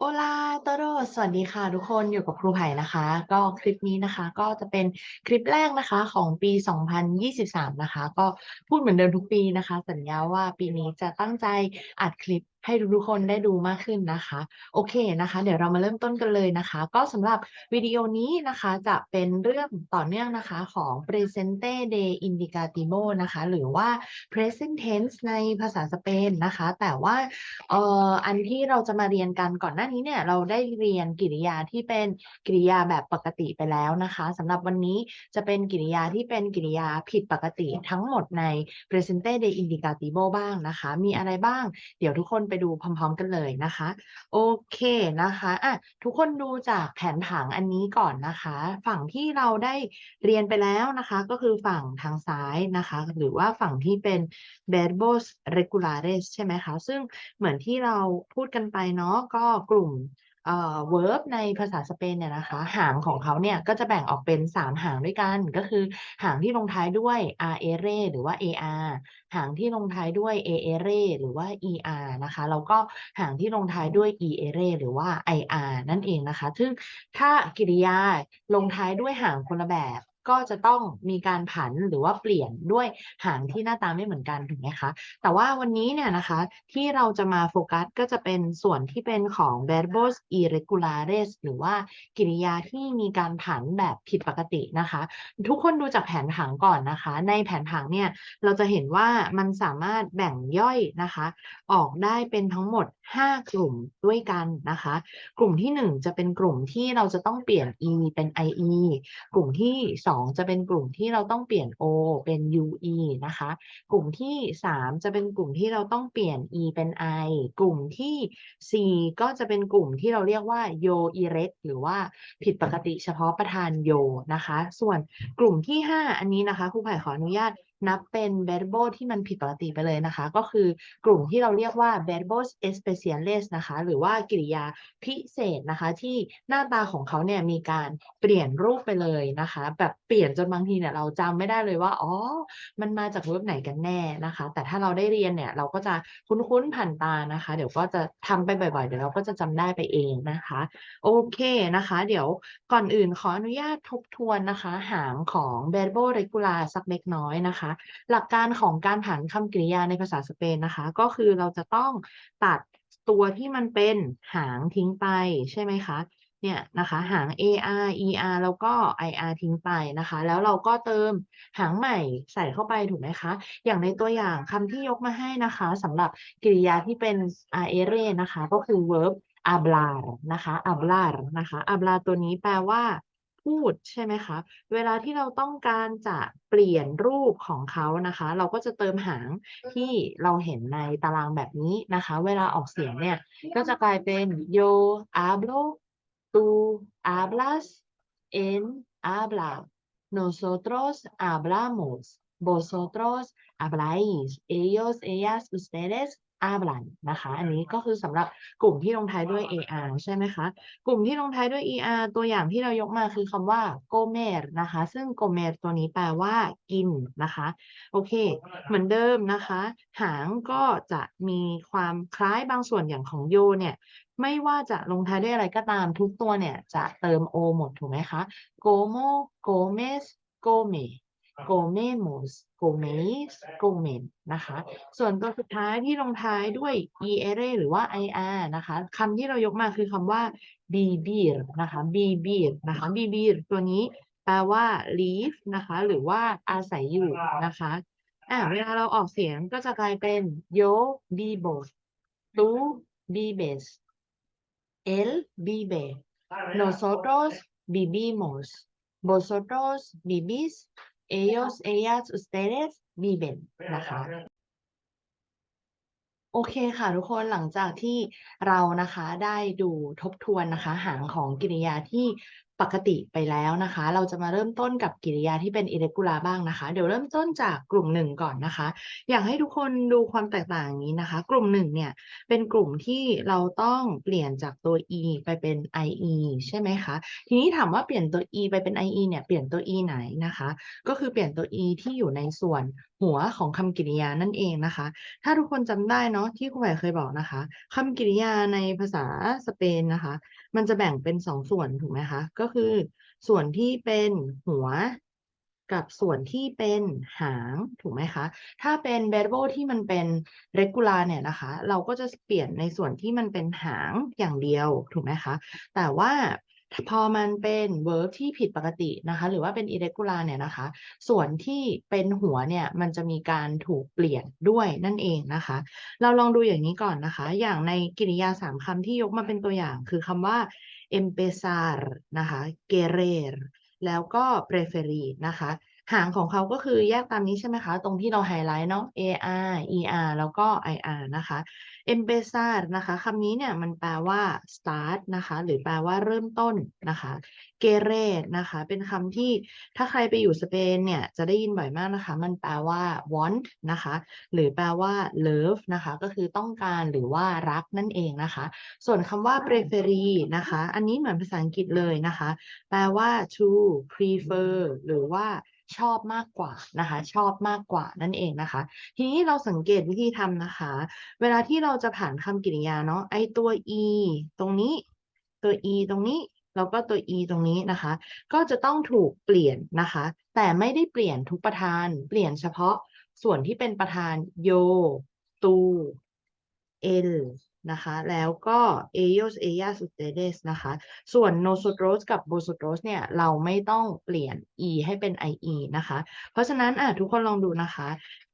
โอลาตโรสวัสดีค่ะ ทุกคนอยู่กับครูไผ่นะคะ ก็คลิปนี้นะคะ ก็จะเป็นคลิปแรกนะคะของปี 2023 นะคะ ก็พูดเหมือนเดิมทุกปีนะคะ สัญญาว่าปีนี้จะตั้งใจอัดคลิป ให้ทุกคนได้ดูมากขึ้นนะคะ โอเคนะคะ เดี๋ยวเรามาเริ่มต้นกันเลยนะคะ ก็สำหรับวิดีโอนี้นะคะจะเป็นเรื่องต่อเนื่องนะคะของ presente de indicativo นะคะ หรือว่า present tense ในภาษาสเปนนะคะ แต่ว่าเอ่ออันที่เราจะมาเรียนกันก่อนหน้านี้เนี่ย เราได้เรียนกริยาที่เป็นกริยาแบบปกติไปแล้วนะคะสำหรับวันนี้จะเป็นกริยาที่เป็นกริยาผิดปกติทั้งหมดใน presente de indicativo บ้างนะคะ มีอะไรบ้าง เดี๋ยวทุกคนไปดูพร้อม ๆ กันเลยนะคะ โอเคนะคะอะทุกคนดูจากแผนผังอันนี้ก่อนนะคะ ฝั่งที่เราได้เรียนไปแล้วนะคะ ก็คือฝั่งทางซ้ายนะคะ หรือว่าฝั่งที่เป็น verbos regulares ใช่ไหมคะ ซึ่งเหมือนที่เราพูดกันไปเนาะก็กลุ่ม เอ่อ verb ในภาษาสเปนเนี่ยนะคะ หางของเขาเนี่ยก็จะแบ่งออกเป็น 3 หางด้วยกัน ก็คือหางที่ลงท้ายด้วย are หรือว่า ar หางที่ลงท้ายด้วย aere หรือว่า er นะคะแล้วก็หางที่ลงท้ายด้วย ere หรือว่า ir นั่นเองนะคะ ซึ่งถ้ากริยาลงท้ายด้วยหางคนละแบบ ก็จะต้องมีการผันหรือว่าเปลี่ยนด้วยหางที่หน้าตาไม่เหมือนกันถูกไหมคะแต่ว่าวันนี้เนี่ยนะคะที่เราจะมาโฟกัสก็จะเป็นส่วนที่เป็นของ verbos irregulares หรือว่ากริยาที่มีการผันแบบผิดปกตินะคะ ทุกคนดูจากแผนผังก่อนนะคะ ในแผนผังเนี่ยเราจะเห็นว่ามันสามารถแบ่งย่อยนะคะ ออกได้เป็นทั้งหมด 5 กลุ่มด้วยกันนะคะ กลุ่มที่ 1 จะเป็นกลุ่มที่เราจะต้องเปลี่ยน e เป็น ie กลุ่มที่ 2จะเป็นกลุ่มที่เราต้องเปลี่ยน o เป็น ue นะคะ กลุ่มที่ 3 จะเป็นกลุ่มที่เราต้องเปลี่ยน e เป็น i กลุ่มที่ 4 ก็จะเป็นกลุ่มที่เราเรียกว่า yo erect หรือว่าผิดปกติเฉพาะประธาน yo นะคะ ส่วนกลุ่มที่ 5 อันนี้นะคะครูไผ่ขออนุญาต นับเป็น verbo ที่มันผิดปกติไปเลยนะคะ ก็คือกลุ่มที่เราเรียกว่า verbos especiales นะคะ หรือว่ากริยาพิเศษนะคะ ที่หน้าตาของเขาเนี่ยมีการเปลี่ยนรูปไปเลยนะคะ แบบเปลี่ยนจนบางทีเนี่ยเราจำไม่ได้เลยว่าอ๋อมันมาจากเว็บไหนกันแน่นะคะ แต่ถ้าเราได้เรียนเนี่ยเราก็จะคุ้นๆผ่านตานะคะ เดี๋ยวก็จะทำไปบ่อยๆเดี๋ยวเราก็จะจำได้ไปเองนะคะโอเคนะคะ เดี๋ยวก่อนอื่นขออนุญาตทบทวนนะคะ หางของ verbo regular สักเล็กน้อยนะคะหลักการของการผันคำกริยาในภาษาสเปนนะคะ ก็คือเราจะต้องตัดตัวที่มันเป็นหางทิ้งไปใช่ไหมคะเนี่ยนะคะ หาง ar er แล้วก็ ir ทิ้งไปนะคะ แล้วเราก็เติมหางใหม่ใส่เข้าไปถูกไหมคะ อย่างในตัวอย่างคำที่ยกมาให้นะคะสำหรับกริยาที่เป็น are นะคะ ก็คือ verb hablar นะคะ hablar นะคะ hablar ตัวนี้แปลว่า พูดใช่ไหมคะ เวลาที่เราต้องการจะเปลี่ยนรูปของเขานะคะ เราก็จะเติมหางที่เราเห็นในตารางแบบนี้นะคะ เวลาออกเสียงเนี่ย ก็จะกลายเป็น yo hablo tú hablas él habla nosotros hablamos vosotros habláis ellos ellas ustedes hablan นะคะ อันนี้ก็คือสำหรับกลุ่มที่ลงท้ายด้วย ar ใช่ไหมคะ กลุ่มที่ลงท้ายด้วย er ตัวอย่างที่เรายกมาคือคำว่า comer นะคะ ซึ่ง comer ตัวนี้แปลว่ากินนะคะ โอเค เหมือนเดิมนะคะ หางก็จะมีความคล้ายบางส่วนอย่างของโยเนี่ย ไม่ว่าจะลงท้ายด้วยอะไรก็ตามทุกตัวเนี่ยจะเติม o หมดถูกไหมคะ como comes come comemos comeis comen นะคะ ส่วนตัวสุดท้ายที่ลงท้ายด้วย er หรือว่า ir นะคะคำที่เรายกมาคือคำว่า vivir นะคะ vivir นะคะ vivir ตัวนี้แปลว่า live นะคะ หรือว่าอาศัยอยู่นะคะอ่าเวลาเราออกเสียงก็จะกลายเป็น yo vivo tú vives él vive nosotros vivimos vosotros vivís ellos ellas ustedes viven นะคะ โอเคค่ะทุกคนหลังจากที่เรานะคะได้ดูทบทวนนะคะ หางของกริยาที่ ปกติไปแล้วนะคะ เราจะมาเริ่มต้นกับกริยาที่เป็น irregular บ้างนะคะ เดี๋ยวเริ่มต้นจากกลุ่มหนึ่งก่อนนะคะ อยากให้ทุกคนดูความแตกต่างนี้นะคะ กลุ่มหนึ่งเนี่ยเป็นกลุ่มที่เราต้องเปลี่ยนจากตัว e ไปเป็น ie ใช่ไหมคะ ทีนี้ถามว่าเปลี่ยนตัว e ไปเป็น ie เนี่ยเปลี่ยนตัว e ไหนนะคะ ก็คือเปลี่ยนตัว e ที่อยู่ในส่วนหัวของคำกริยานั่นเองนะคะ ถ้าทุกคนจำได้เนาะที่ครูใหม่เคยบอกนะคะคำกริยาในภาษาสเปนนะคะ มันจะแบ่งเป็นสองส่วนถูกไหมคะ ก็คือส่วนที่เป็นหัวกับส่วนที่เป็นหางถูกไหมคะ ถ้าเป็น verb ที่มันเป็น regular เนี่ยนะคะ เราก็จะเปลี่ยนในส่วนที่มันเป็นหางอย่างเดียวถูกไหมคะ แต่ว่า พอมันเป็น verb ที่ผิดปกตินะคะ หรือว่าเป็น irregular เนี่ยนะคะ ส่วนที่เป็นหัวเนี่ยมันจะมีการถูกเปลี่ยนด้วยนั่นเองนะคะ เราลองดูอย่างนี้ก่อนนะคะ อย่างในกริยาสามคำที่ยกมาเป็นตัวอย่าง คือคำว่า empezar นะคะ querer แล้วก็ preferir นะคะ หางของเขาก็คือแยกตามนี้ใช่ไหมคะ ตรงที่เราไฮไลท์เนาะ ar er แล้วก็ ir นะคะ empezar นะคะคำนี้เนี่ยมันแปลว่า start นะคะ หรือแปลว่าเริ่มต้นนะคะ querer นะคะ เป็นคำที่ถ้าใครไปอยู่สเปนเนี่ยจะได้ยินบ่อยมากนะคะ มันแปลว่า want นะคะ หรือแปลว่า love นะคะ ก็คือต้องการหรือว่ารักนั่นเองนะคะ ส่วนคำว่า preferir นะคะ อันนี้เหมือนภาษาอังกฤษเลยนะคะ แปลว่า to prefer หรือว่า ชอบมากกว่านะคะ ชอบมากกว่านั่นเองนะคะ ทีนี้เราสังเกตวิธีทำนะคะ เวลาที่เราจะผ่านคำกริยาเนาะไอตัว e ตรงนี้ตัว e ตรงนี้แล้วก็ตัว e ตรงนี้นะคะ ก็จะต้องถูกเปลี่ยนนะคะ แต่ไม่ได้เปลี่ยนทุกประธาน เปลี่ยนเฉพาะส่วนที่เป็นประธาน yo tu el นะคะแล้วก็ ellos ellas ustedes นะคะส่วน nosotros กับ vosotros เนี่ยเราไม่ต้องเปลี่ยน e ให้เป็น ie นะคะ เพราะฉะนั้นอะทุกคนลองดูนะคะ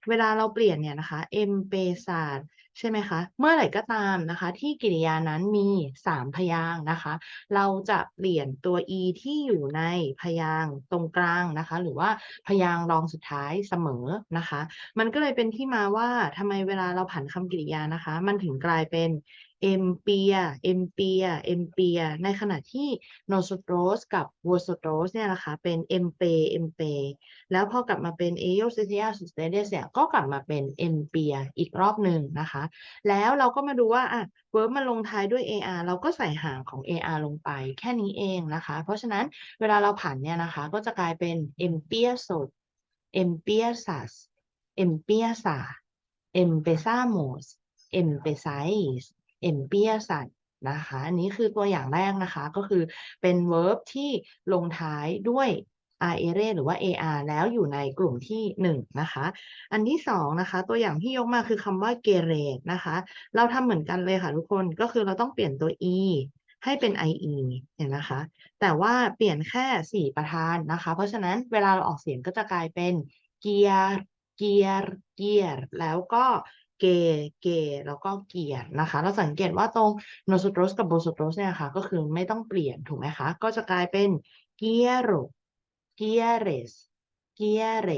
เวลาเราเปลี่ยนเนี่ยนะคะ empezar ใช่ไหมคะ เมื่อไหร่ก็ตามนะคะ ที่กริยานั้นมีสามพยางค์นะคะ เราจะเปลี่ยนตัว e ที่อยู่ในพยางค์ตรงกลางนะคะ หรือว่าพยางค์รองสุดท้ายเสมอนะคะ มันก็เลยเป็นที่มาว่าทำไมเวลาเราผันคำกริยานะคะ มันถึงกลายเป็นเอมเปียเอมเปียเอมเปียในขณะที่ nosotros กับ vosotros เนี่ยนะคะเป็นเอมเปเอมเปแล้วพอกลับมาเป็น ellos ellas ustedes เนี่ยก็กลับมาเป็นเอมเปียอีกรอบหนึ่งนะคะ แล้วเราก็มาดูว่าอะ verb มันลงท้ายด้วย ar เราก็ใส่หางของ ar ลงไปแค่นี้เองนะคะ เพราะฉะนั้นเวลาเราผันเนี่ยนะคะ ก็จะกลายเป็น empiezo empiezas empieza empezamos empezáis empiezan นะคะ อันนี้คือตัวอย่างแรกนะคะ ก็คือเป็น verb ที่ลงท้ายด้วย are หรือว่า ar แล้วอยู่ในกลุ่มที่หนึ่งนะคะ อันที่สองนะคะ ตัวอย่างที่ยกมาคือคำว่า gerate นะคะ เราทำเหมือนกันเลยค่ะทุกคนก็คือเราต้องเปลี่ยนตัว e ให้เป็น ie เห็นนะคะ แต่ว่าเปลี่ยนแค่สี่ประธานนะคะ เพราะฉะนั้นเวลาเราออกเสียงก็จะกลายเป็น gear gear gear แล้วก็ เกเกแล้วก็เกียรตินะคะ เราสังเกตว่าตรงโนสุตรสกับโบสุตรสเนี่ยค่ะ ก็คือไม่ต้องเปลี่ยนถูกไหมคะ ก็จะกลายเป็นเกียรุเกียเรสเกียเร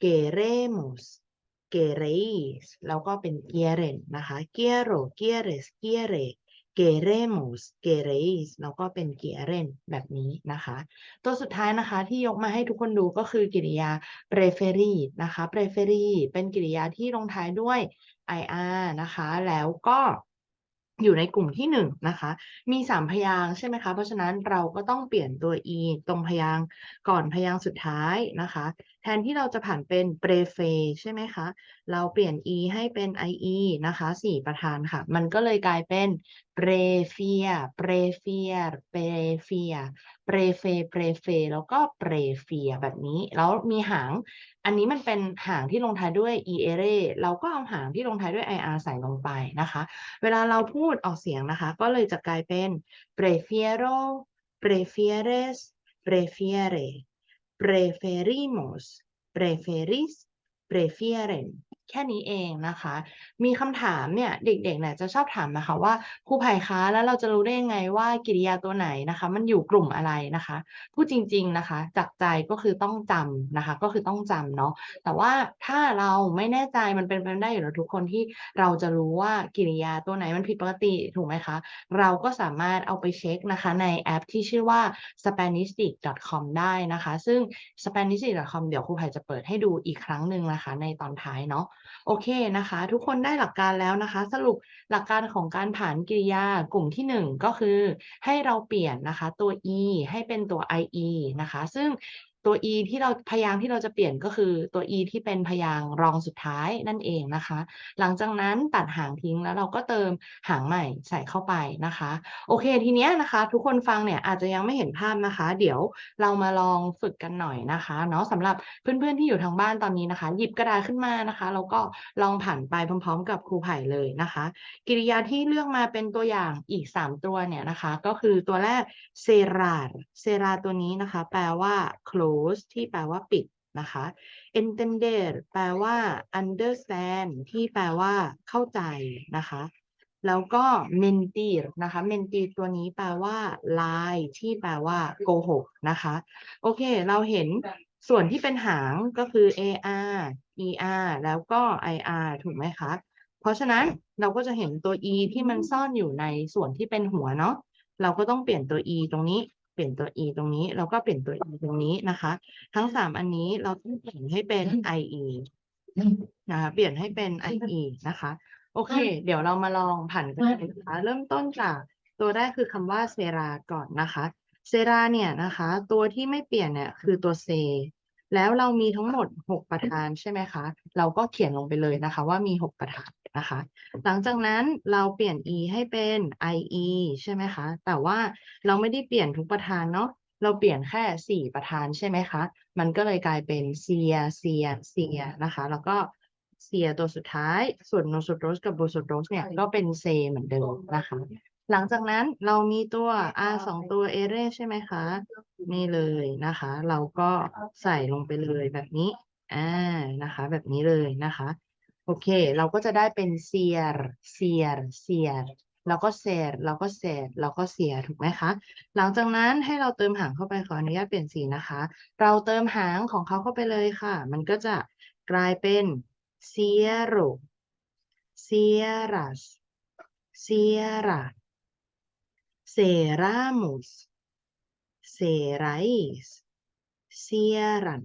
เกเรมุสเกเรสแล้วก็เป็นเกียเรนนะคะเกียโรเกียเรสเกียเร queremos queréis แล้วก็เป็น quieren แบบนี้นะคะ ตัวสุดท้ายนะคะที่ยกมาให้ทุกคนดูก็คือกริยา preferir นะคะ preferir เป็นกริยาที่ลงท้ายด้วย ir นะคะ แล้วก็ อยู่ในกลุ่มที่หนึ่งนะคะ มีสามพยางใช่ไหมคะ เพราะฉะนั้นเราก็ต้องเปลี่ยนตัว e ตรงพยางก่อนพยางสุดท้ายนะคะ แทนที่เราจะผ่านเป็น prefer ใช่ไหมคะ เราเปลี่ยน e ให้เป็น ie นะคะสี่ประธานค่ะ มันก็เลยกลายเป็น prefer prefer แล้วก็ prefer แบบนี้ แล้วมีหาง อันนี้มันเป็นหางที่ลงท้ายด้วย ere เราก็เอาหางที่ลงท้ายด้วย ir ใส่ลงไปนะคะ เวลาเราพูดออกเสียงนะคะ ก็เลยจะกลายเป็น prefiero prefieres prefiere preferimos preferis prefieren แค่นี้เองนะคะ มีคำถามเนี่ยเด็กๆเนี่ยจะชอบถามนะคะว่าครูไผ่คะแล้วเราจะรู้ได้ยังไงว่ากิริยาตัวไหนนะคะ มันอยู่กลุ่มอะไรนะคะพูดจริง ๆนะคะ จากใจก็คือต้องจำนะคะ ก็คือต้องจำเนาะแต่ว่าถ้าเราไม่แน่ใจมันเป็นไปได้อยู่แล้วทุกคนที่เราจะรู้ว่ากิริยาตัวไหนมันผิดปกติถูกไหมคะ เราก็สามารถเอาไปเช็คนะคะ ในแอปที่ชื่อว่า spanistic.com ได้นะคะ ซึ่ง spanistic.com เดี๋ยวครูไผ่จะเปิดให้ดูอีกครั้งหนึ่งนะคะ ในตอนท้ายเนาะโอเคนะคะ ทุกคนได้หลักการแล้วนะคะ สรุปหลักการของการผ่านกริยากลุ่มที่หนึ่งก็คือให้เราเปลี่ยนนะคะตัว e ให้เป็นตัว ie นะคะ ซึ่ง ตัว e ที่เราพยางค์ที่เราจะเปลี่ยนก็คือตัว e ที่เป็นพยางค์รองสุดท้ายนั่นเองนะคะ หลังจากนั้นตัดหางทิ้งแล้วเราก็เติมหางใหม่ใส่เข้าไปนะคะ โอเคทีเนี้ยนะคะ ทุกคนฟังเนี่ยอาจจะยังไม่เห็นภาพนะคะ เดี๋ยวเรามาลองฝึกกันหน่อยนะคะเนาะสำหรับเพื่อนๆที่อยู่ทางบ้านตอนนี้นะคะ หยิบกระดาษขึ้นมานะคะแล้วก็ลองผ่านไปพร้อม ๆ กับครูไผ่เลยนะคะ กิริยาที่เลือกมาเป็นตัวอย่างอีก 3 ตัวเนี่ยนะคะ ก็คือตัวแรก cerrar cerrar ตัวนี้นะคะ แปลว่าโคล close ที่แปลว่าปิดนะคะ entender แปลว่า understand ที่แปลว่าเข้าใจนะคะ แล้วก็ mentir นะคะ mentir ตัวนี้แปลว่า lie ที่แปลว่าโกหกนะคะ โอเค เราเห็นส่วนที่เป็นหางก็คือ ar er แล้วก็ ir ถูกไหมคะ เพราะฉะนั้นเราก็จะเห็นตัว e ที่มันซ่อนอยู่ในส่วนที่เป็นหัวเนาะ เราก็ต้องเปลี่ยนตัว e ตรงนี้ เปลี่ยนตัว e ตรงนี้ แล้วก็เปลี่ยนตัว e ตรงนี้นะคะ ทั้งสามอันนี้เราต้องเปลี่ยนให้เป็น ie นะคะเปลี่ยนให้เป็น ie นะคะ โอเค เดี๋ยวเรามาลองผันกันนะคะเริ่มต้นจากตัวแรกคือคำว่าเซราก่อนนะคะ เซราเนี่ยนะคะ ตัวที่ไม่เปลี่ยนเนี่ยคือตัวเซ แล้วเรามีทั้งหมด 6 ประธานใช่ไหมคะ เราก็เขียนลงไปเลยนะคะ ว่ามี 6 ประธานนะคะ หลังจากนั้นเราเปลี่ยน e ให้เป็น ie ใช่ไหมคะ แต่ว่าเราไม่ได้เปลี่ยนทุกประธานเนาะ เราเปลี่ยนแค่ 4 ประธานใช่ไหมคะ มันก็เลยกลายเป็นเซียเซียเซียนะคะ แล้วก็เซียตัวสุดท้าย ส่วนโนสุดโรสกับโบสุดโรสเนี่ยก็เป็นเซเหมือนเดิมนะคะ หลังจากนั้นเรามีตัว r สองตัวเอเรใช่ไหมคะ นี่เลยนะคะ เราก็ใส่ลงไปเลยแบบนี้ อ่า นะคะ แบบนี้เลยนะคะ โอเค เราก็จะได้เป็นเซียร์เซียร์เซียร์แล้วก็เซร์แล้วก็เซร์แล้วก็เซียถูกไหมคะ หลังจากนั้นให้เราเติมหางเข้าไปขออนุญาตเปลี่ยนสีนะคะ เราเติมหางของเขาเข้าไปเลยค่ะ มันก็จะกลายเป็น cierro cierras cierra cerramos cerráis cierran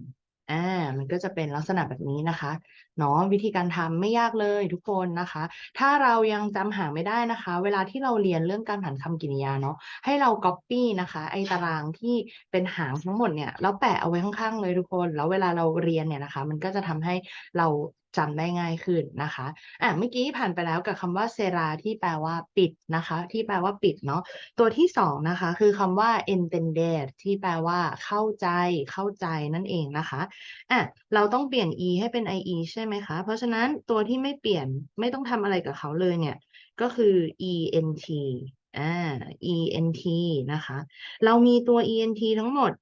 อ่า มันก็จะเป็นลักษณะแบบนี้นะคะ เนาะวิธีการทำไม่ยากเลยทุกคนนะคะ ถ้าเรายังจำหางไม่ได้นะคะ เวลาที่เราเรียนเรื่องการผันคำกริยาเนาะ ให้เรา copy นะคะ ไอ้ตารางที่เป็นหางทั้งหมดเนี่ย แล้วแปะเอาไว้ข้างๆเลยทุกคน แล้วเวลาเราเรียนเนี่ยนะคะ มันก็จะทำให้เรา จำได้ง่ายขึ้นนะคะอะเมื่อกี้ผ่านไปแล้วกับคำว่าเซราที่แปลว่าปิดนะคะ ที่แปลว่าปิดเนาะตัวที่สองนะคะ คือคำว่า entender ที่แปลว่าเข้าใจ เข้าใจนั่นเองนะคะอะเราต้องเปลี่ยน e ให้เป็น ie ใช่ไหมคะ เพราะฉะนั้นตัวที่ไม่เปลี่ยนไม่ต้องทำอะไรกับเขาเลยเนี่ย ก็คือ ent อ่า ent นะคะ เรามีตัว ent ทั้งหมด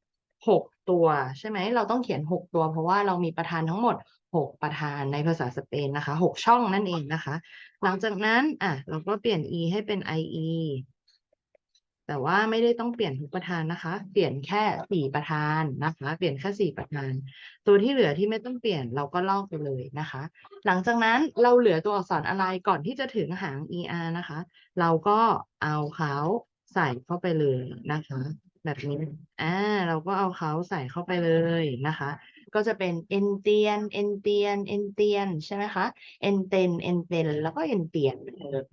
6 ตัวใช่ไหม เราต้องเขียน 6 ตัวเพราะว่าเรามีประธานทั้งหมด 6ประธานในภาษาสเปนนะคะ6ช่องนั่นเองนะคะ หลังจากนั้นอะเราก็เปลี่ยน e ให้เป็น ie แต่ว่าไม่ได้ต้องเปลี่ยนทุกประธานนะคะ เปลี่ยนแค่สี่ประธานนะคะ เปลี่ยนแค่สี่ประธาน ตัวที่เหลือที่ไม่ต้องเปลี่ยนเราก็ลอกไปเลยนะคะ หลังจากนั้นเราเหลือตัวอักษรอะไรก่อนที่จะถึงหาง er นะคะ เราก็เอาเขาใส่เข้าไปเลยนะคะ แบบนี้อ่าเราก็เอาเขาใส่เข้าไปเลยนะคะ ก็จะเป็น entian entian entian ใช่ไหมคะ enten enten แล้วก็ entien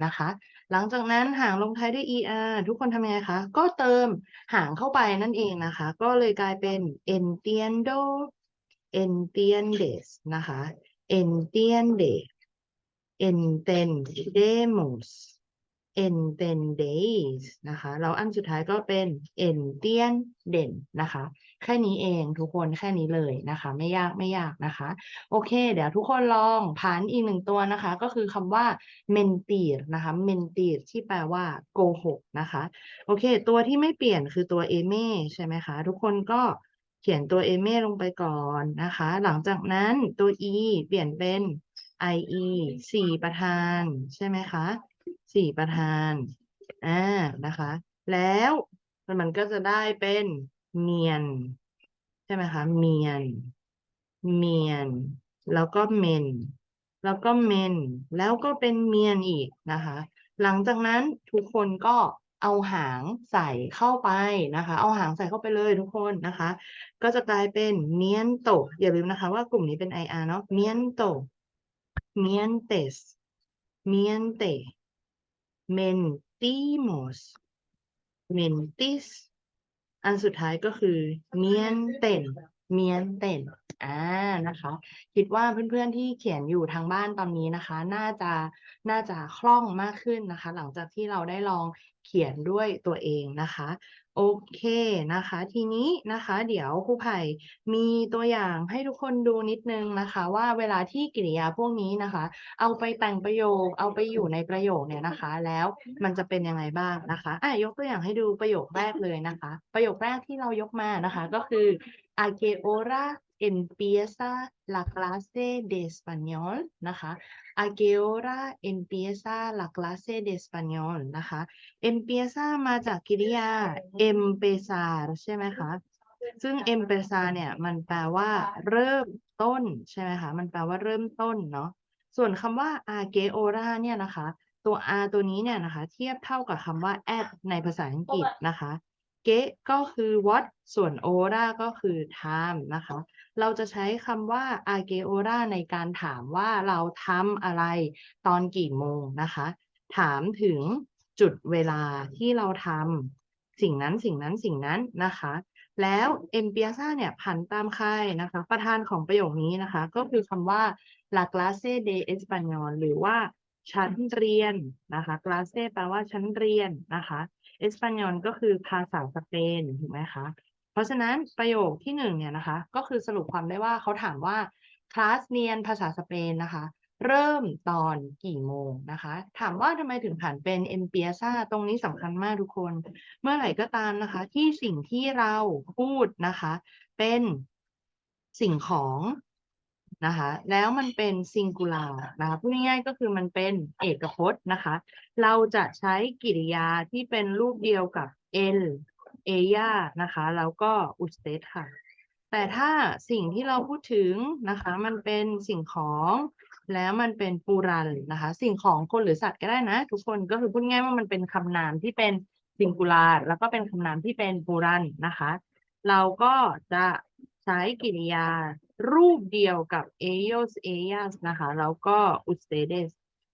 นะคะ หลังจากนั้นหางลงท้ายด้วย er ทุกคนทำยังไงคะ ก็เติมหางเข้าไปนั่นเองนะคะ ก็เลยกลายเป็น entiendo entiendes นะคะ entiende entendemos entendéis นะคะแล้วอันสุดท้ายก็เป็น entienden นะคะ แค่นี้เองทุกคนแค่นี้เลยนะคะ ไม่ยากไม่ยากนะคะ โอเค เดี๋ยวทุกคนลองผ่านอีกหนึ่งตัวนะคะ ก็คือคำว่า mentir นะคะ mentir ที่แปลว่าโกหกนะคะ โอเค ตัวที่ไม่เปลี่ยนคือตัว eme ใช่ไหมคะ ทุกคนก็เขียนตัว eme ลงไปก่อนนะคะ หลังจากนั้นตัว e เปลี่ยนเป็น ie สี่ประธานใช่ไหมคะ สี่ประธานอ่านะคะ แล้วมันก็จะได้เป็นเมียน ใช่ไหมคะเมียน เมียน แล้วก็เมน แล้วก็เมน แล้วก็เป็นเมียนอีกนะคะ หลังจากนั้นทุกคนก็เอาหางใส่เข้าไปนะคะ เอาหางใส่เข้าไปเลยทุกคนนะคะ ก็จะกลายเป็นเมียนโตอย่าลืมนะคะ ว่ากลุ่มนี้เป็น ir เนาะเมียนโตเมียนเตสเมียนเต mentimos mentis อันสุดท้ายก็คือเมียนเต่นเมียนเต่นอ่านะคะ คิดว่าเพื่อนๆที่เขียนอยู่ทางบ้านตอนนี้นะคะ น่าจะน่าจะคล่องมากขึ้นนะคะ หลังจากที่เราได้ลอง เขียนด้วยตัวเองนะคะ โอเคนะคะ ทีนี้นะคะ เดี๋ยวครูไผ่มีตัวอย่างให้ทุกคนดูนิดนึงนะคะ ว่าเวลาที่กริยาพวกนี้นะคะ เอาไปแต่งประโยค เอาไปอยู่ในประโยคเนี่ยนะคะ แล้วมันจะเป็นยังไงบ้างนะคะอะยกตัวอย่างให้ดูประโยคแรกเลยนะคะ ประโยคแรกที่เรายกมานะคะ ก็คือ a qué hora empieza la clase de español นะคะ a qué hora empieza la clase de español นะคะ empieza มาจากกริยา empezar ใช่ไหมคะ ซึ่ง empezar เนี่ย มันแปลว่า เริ่มต้น ใช่ไหมคะ มันแปลว่าเริ่มต้นเนาะ ส่วนคำว่า a qué hora เนี่ยนะคะ ตัว a ตัวนี้เนี่ยนะคะ เทียบเท่ากับคำว่า at ในภาษาอังกฤษนะคะ เกะก็คือ what ส่วน ora ก็คือ time นะคะ เราจะใช้คำว่า a q u e o r a ในการถามว่าเราทำอะไรตอนกี่โมงนะคะ ถามถึงจุดเวลาที่เราทำสิ่งนั้นสิ่งนั้นสิ่งนั้นนะคะ แล้ว empieza เนี่ยผันตามใครนะคะ ประธานของประโยคนี้นะคะ ก็คือคำว่า la clase de español หรือว่าชั้นเรียนนะคะ clase แปลว่าชั้นเรียนนะคะ เอสปันยอลก็คือภาษาสเปนถูกไหมคะเพราะฉะนั้นประโยคที่หนึ่งเนี่ยนะคะ ก็คือสรุปความได้ว่าเขาถามว่าคลาสเรียนภาษาสเปนนะคะ เริ่มตอนกี่โมงนะคะ ถามว่าทำไมถึงผ่านเป็น e m p i e z a ตรงนี้สำคัญมากทุกคน เมื่อไหร่ก็ตามนะคะ ที่สิ่งที่เราพูดนะคะ เป็นสิ่งของ นะคะ แล้วมันเป็น singular นะคะพูดง่ายๆก็คือมันเป็นเอกพจน์นะคะ เราจะใช้กริยาที่เป็นรูปเดียวกับ el ella นะคะ แล้วก็ usted ค่ะ แต่ถ้าสิ่งที่เราพูดถึงนะคะ มันเป็นสิ่งของแล้วมันเป็นปูรันนะคะ สิ่งของคนหรือสัตว์ก็ได้นะ ทุกคนก็คือพูดง่ายว่ามันเป็นคำนามที่เป็น singular แล้วก็เป็นคำนามที่เป็นปูรันนะคะ เราก็จะใช้กริยา รูปเดียวกับ ellos ellas นะคะ แล้วก็ ustedes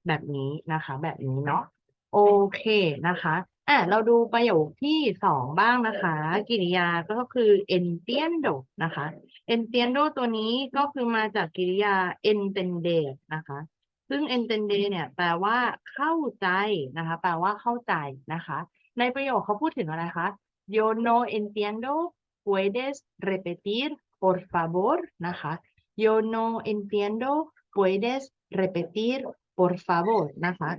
แบบนี้นะคะ แบบนี้เนาะโอเคนะคะอะเราดูประโยคที่สองบ้างนะคะกริยาก็คือ entiendo นะคะ entiendo ตัวนี้ก็คือมาจากกริยา entender นะคะ ซึ่ง entender เนี่ยแปลว่าเข้าใจนะคะ แปลว่าเข้าใจนะคะ ในประโยคเขาพูดถึงอะไรคะ yo no entiendo puedes repetir por favor นะคะ yo no entiendo puedes repetir por favor นะคะ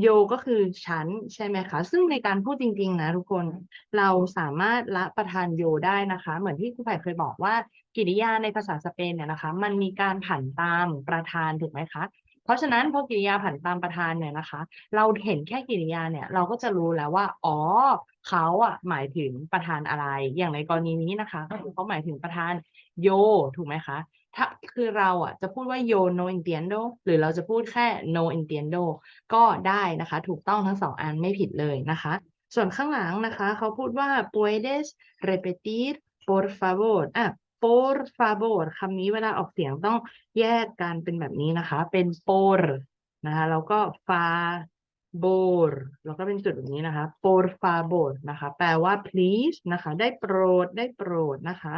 โยก็คือฉันใช่ไหมคะ ซึ่งในการพูดจริง ๆ นะทุกคนเราสามารถละประธานโยได้นะคะ เหมือนที่ครูไผ่เคยบอกว่า กิริยาในภาษาสเปนเนี่ยนะคะ มันมีการผันตามประธานถูกไหมคะ เพราะฉะนั้นพอกิริยาผันตามประธานเนี่ยนะคะ เราเห็นแค่กิริยาเนี่ยเราก็จะรู้แล้วว่า อ๋อเขาอะหมายถึงประธานอะไร อย่างในกรณีนี้นะคะก็คือเขาหมายถึงประธานโยถูกไหมคะถ้าคือเราอะจะพูดว่า yo no entiendo หรือเราจะพูดแค่ no entiendo ก็ได้นะคะ ถูกต้องทั้งสองอันไม่ผิดเลยนะคะ ส่วนข้างหลังนะคะ เขาพูดว่า puedes repetir por favor อะ por favor คำนี้เวลาออกเสียงต้องแยกกันเป็นแบบนี้นะคะ เป็น por นะคะแล้วก็ favor แล้วก็เป็นจุดแบบนี้นะคะ por favor นะคะ แปลว่า please นะคะ ได้โปรดได้โปรดนะคะ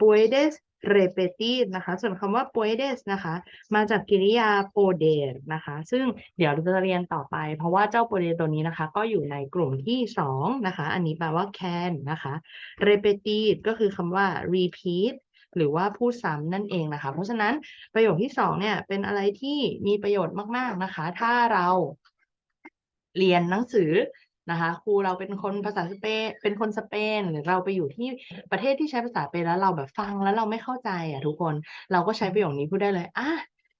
puedes repetir นะคะ ส่วนคำว่า puedes นะคะ มาจากกริยา poder นะคะ ซึ่งเดี๋ยวเราจะเรียนต่อไป เพราะว่าเจ้า poder ตัวนี้นะคะ ก็อยู่ในกลุ่มที่สองนะคะ อันนี้แปลว่า can นะคะ repetir ก็คือคำว่า repeat หรือว่าพูดซ้ำนั่นเองนะคะ เพราะฉะนั้นประโยคที่สองเนี่ยเป็นอะไรที่มีประโยชน์มาก ๆ นะคะ ถ้าเราเรียนหนังสือ นะคะครูเราเป็นคนภาษาสเปนเป็นคนสเปนหรือเราไปอยู่ที่ประเทศที่ใช้ภาษาสเปนแล้วเราแบบฟังแล้วเราไม่เข้าใจอะทุกคนเราก็ใช้ประโยคนี้พูดได้เลยอะ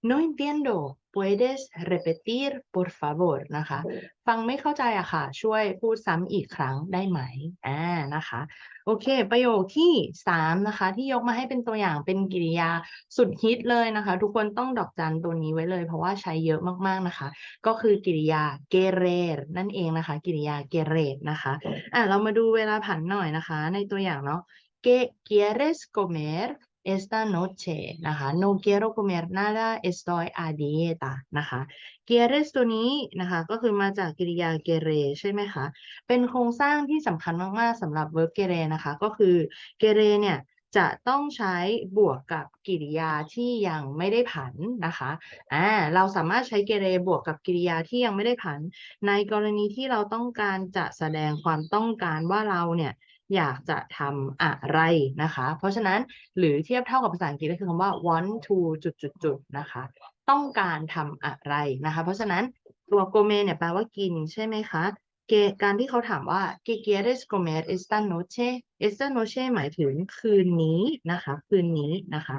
no entiendo puedes repetir por favor นะคะ ฟังไม่เข้าใจอะค่ะ ช่วยพูดซ้ำอีกครั้งได้ไหมอ่านะคะ โอเค ประโยคที่สามนะคะ ที่ยกมาให้เป็นตัวอย่างเป็นกริยาสุดฮิตเลยนะคะ ทุกคนต้องดอกจันตัวนี้ไว้เลย เพราะว่าใช้เยอะมากๆนะคะ ก็คือกริยา querer นั่นเองนะคะ กริยา querer นะคะอะเรามาดูเวลาผันหน่อยนะคะ ในตัวอย่างเนาะ ¿Qué quieres comer esta noche นะคะ no quiero comer nada estoy a dieta นะคะ quieres ตัวนี้นะคะก็คือมาจากกริยา querer ใช่ไหมคะ เป็นโครงสร้างที่สำคัญมาก ๆสำหรับ verb querer นะคะ ก็คือ querer เนี่ยจะต้องใช้บวกกับกริยาที่ยังไม่ได้ผันนะคะอ่าเราสามารถใช้เกเรบวกกับกริยาที่ยังไม่ได้ผัน ในกรณีที่เราต้องการจะแสดงความต้องการว่าเราเนี่ย อยากจะทำอะไรนะคะ เพราะฉะนั้นหรือเทียบเท่ากับภาษาอังกฤษก็คือคำว่า want to จุดจุดจุดนะคะ ต้องการทำอะไรนะคะ เพราะฉะนั้นตัวโกเมเนี่ยแปลว่ากินใช่ไหมคะเกการที่เขาถามว่า ¿Qué quieres comer esta noche esta noche หมายถึงคืนนี้นะคะ คืนนี้นะคะ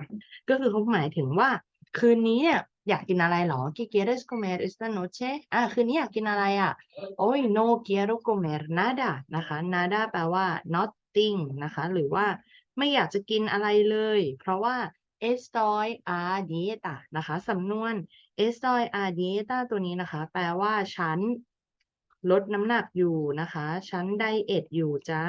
ก็คือเขาหมายถึงว่า คืนนี้เนี่ย อยากกินอะไรหรอ ¿Qué quieres comer esta noche อะคืนนี้อยากกินอะไรอะ Hoy no quiero comer nada นะคะ nada แปลว่า nothing นะคะ หรือว่าไม่อยากจะกินอะไรเลย เพราะว่า estoy a dieta นะคะ สำนวน estoy a dieta ตัวนี้นะคะ แปลว่าฉัน ลดน้ำหนักอยู่นะคะ ฉันไดเอทอยู่จ้า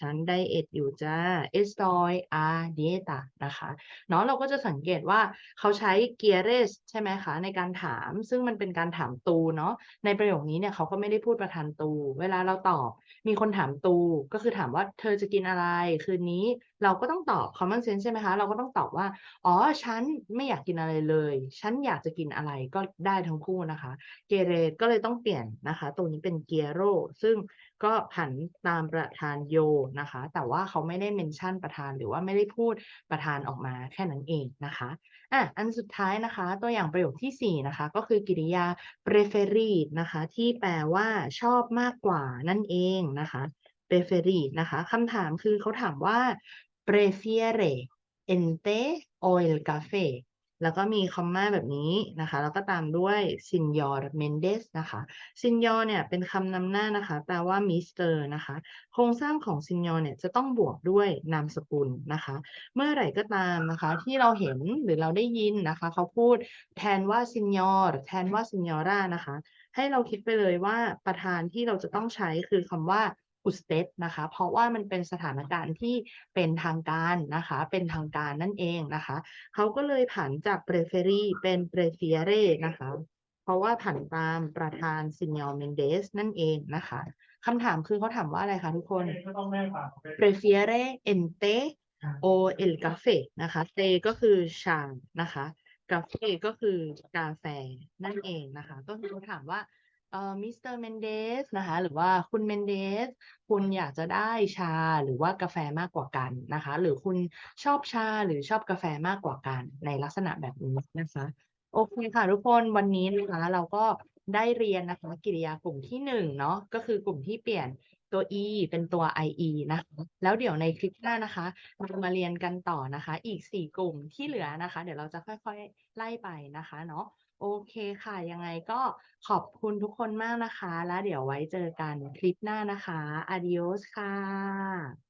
ฉันไดเอทอยู่จ้า estoy a dieta นะคะเนาะเราก็จะสังเกตว่าเขาใช้ quieres ใช่ไหมคะ ในการถาม ซึ่งมันเป็นการถามตูเนาะ ในประโยคนี้เนี่ยเขาก็ไม่ได้พูดประธานตู เวลาเราตอบ มีคนถามตู ก็คือถามว่าเธอจะกินอะไร คืนนี้ เราก็ต้องตอบ common sense ใช่ไหมคะ เราก็ต้องตอบว่า อ๋อ ฉันไม่อยากกินอะไรเลย ฉันอยากจะกินอะไรก็ได้ทั้งคู่นะคะ เกเรก็เลยต้องเปลี่ยนนะคะตัวนี้เป็นเกียโร ซึ่งก็ผันตามประธานโยนะคะ แต่ว่าเขาไม่ได้เมนชั่นประธานหรือว่าไม่ได้พูดประธานออกมาแค่นั้นเองนะคะอะอันสุดท้ายนะคะ ตัวอย่างประโยคที่ 4 นะคะ ก็คือกริยา preferid นะคะ ที่แปลว่าชอบมากกว่านั่นเองนะคะ preferid นะคะคำถามคือเขาถามว่า prefiere ente o el café แล้วก็มีคอมมาแบบนี้นะคะ แล้วก็ตามด้วย Senor Mendes นะคะ Senor เนี่ยเป็นคำนำหน้านะคะ แปลว่า Mr นะคะ โครงสร้างของ Senor เนี่ยจะต้องบวกด้วยนามสกุลนะคะ เมื่อไหร่ก็ตามนะคะ ที่เราเห็นหรือเราได้ยินนะคะ เขาพูดแทนว่า Senor แทนว่า Senora นะคะ ให้เราคิดไปเลยว่าประธานที่เราจะต้องใช้คือคำว่า usted นะคะ เพราะว่ามันเป็นสถานการณ์ที่เป็นทางการนะคะ เป็นทางการนั่นเองนะคะ เขาก็เลยผันจาก preferi เป็น prefiere นะคะ เพราะว่าผันตามประธาน Senor Mendes นั่นเองนะคะคำถามคือเขาถามว่าอะไรคะทุกคนก็ต้องแม่ฝาก prefiere ente o el café นะคะ te ก็คือชานะคะกาแฟก็คือกาแฟนั่นเองนะคะ ก็คือเขาถามว่าเอ่อ มิสเตอร์เมนเดสนะคะหรือว่าคุณเมนเดสคุณอยากจะได้ชาหรือว่ากาแฟมากกว่ากันนะคะ หรือคุณชอบชาหรือชอบกาแฟมากกว่ากันในลักษณะแบบนี้นะคะโอเคค่ะทุกคนวันนี้นะคะเราก็ได้เรียนนะคะกิริยากลุ่มที่หนึ่งเนาะก็คือกลุ่มที่เปลี่ยนตัว e เป็นตัว ie นะคะแล้วเดี๋ยวในคลิปหน้านะคะเรามาเรียนกันต่อนะคะ อีกสี่กลุ่มที่เหลือนะคะ เดี๋ยวเราจะค่อยๆไล่ไปนะคะเนาะ โอเคค่ะ ยังไงก็ขอบคุณทุกคนมากนะคะ แล้วเดี๋ยวไว้เจอกันคลิปหน้านะคะ adios ค่ะ